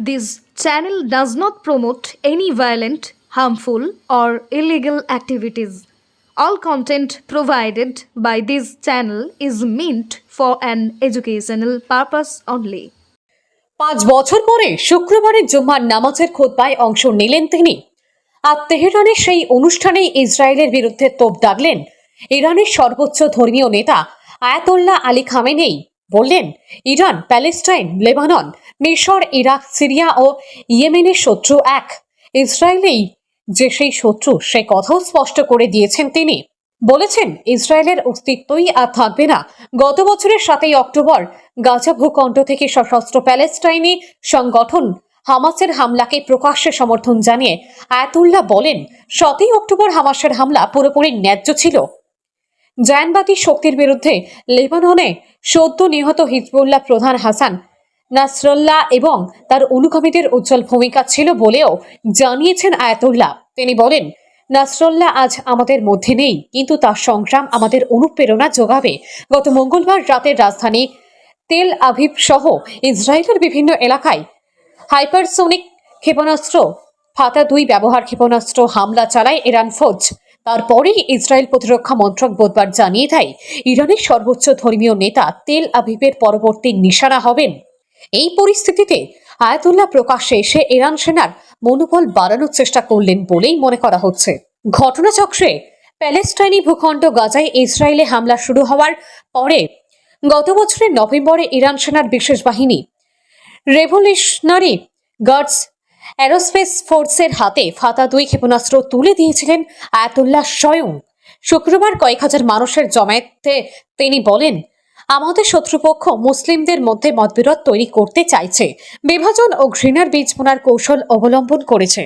This channel does not promote any violent, harmful, or illegal activities. All content provided by this channel is meant for an educational purpose only. পাঁচ বছর পরে শুক্রবারের জুম্মার নামাজের খোদ্বায় অংশ নিলেন তিনি আর তেহরানের সেই অনুষ্ঠানে ইসরায়েলের বিরুদ্ধে তোপ দাগলেন ইরানের সর্বোচ্চ ধর্মীয় নেতা আয়াতোল্লাহ আলী খামেনেই বললেন, ইরান, প্যালেস্টাইন, লেবানন, মিশর, ইরাক, সিরিয়া ও ইয়েমেনের শত্রু এক। ইসরায়েলেই যে সেই শত্রু, সে কথাও স্পষ্ট করে দিয়েছেন তিনি। বলেছেন, ইসরায়েলের অস্তিত্বই আর থাকবে না। গত বছরের সাতই অক্টোবর গাজা ভূখণ্ড থেকে সশস্ত্র প্যালেস্টাইনি সংগঠন হামাসের হামলাকে প্রকাশ্যে সমর্থন জানিয়ে আয়াতুল্লাহ বলেন, সতই অক্টোবর হামাসের হামলা পুরোপুরি ন্যায্য ছিল। জায়নবাদী শক্তির বিরুদ্ধে লেবাননে সদ্য নিহত হিজবুল্লাহ প্রধান হাসান নাসরল্লাহ এবং তার অনুগামীদের উজ্জ্বল ভূমিকা ছিল বলেও জানিয়েছেন আয়াতুল্লাহ। তিনি বলেন, নাসরল্লাহ আজ আমাদের মধ্যে নেই, কিন্তু তার সংগ্রাম আমাদের অনুপ্রেরণা যোগাবে। গত মঙ্গলবার রাতের রাজধানী তেল আভিভ সহ ইসরায়েলের বিভিন্ন এলাকায় হাইপারসোনিক ক্ষেপণাস্ত্র, ফাতা দুই ব্যবহার ক্ষেপণাস্ত্র হামলা চালায় ইরান ফৌজ। তারপরেই ইসরায়েল প্রতিরক্ষা মন্ত্রক বুধবার জানিয়ে দেয়, ইরানের সর্বোচ্চ ধর্মীয় নেতা তেল আভিভের পরবর্তী নিশানা হবেন। এই পরিস্থিতিতে আয়াতুল্লাহ প্রকাশ্যে এসে ইরান সেনার মনোবল বাড়ানোর চেষ্টা করলেন বলেই মনে করা হচ্ছে। ঘটনাচক্রে প্যালেস্টাইনি ভূখণ্ড গাজায় ইসরায়েলে হামলা শুরু হওয়ার পরে গত বছরের নভেম্বরে ইরান সেনার বিশেষ বাহিনী রেভলিউশনারি গার্ডস অ্যারোস্পেস ফোর্সের হাতে ফাতা দুই ক্ষেপণাস্ত্র তুলে দিয়েছিলেন আয়াতুল্লাহ স্বয়ং। শুক্রবার কয়েক হাজার মানুষের জমায়েতে তিনি বলেন, আমাদের শত্রুপক্ষ মুসলিমদের মধ্যে মতবিরোধ তৈরি করতে চাইছে। বিভাজন ও ঘৃণার বীজ বোনার কৌশল অবলম্বন করেছে।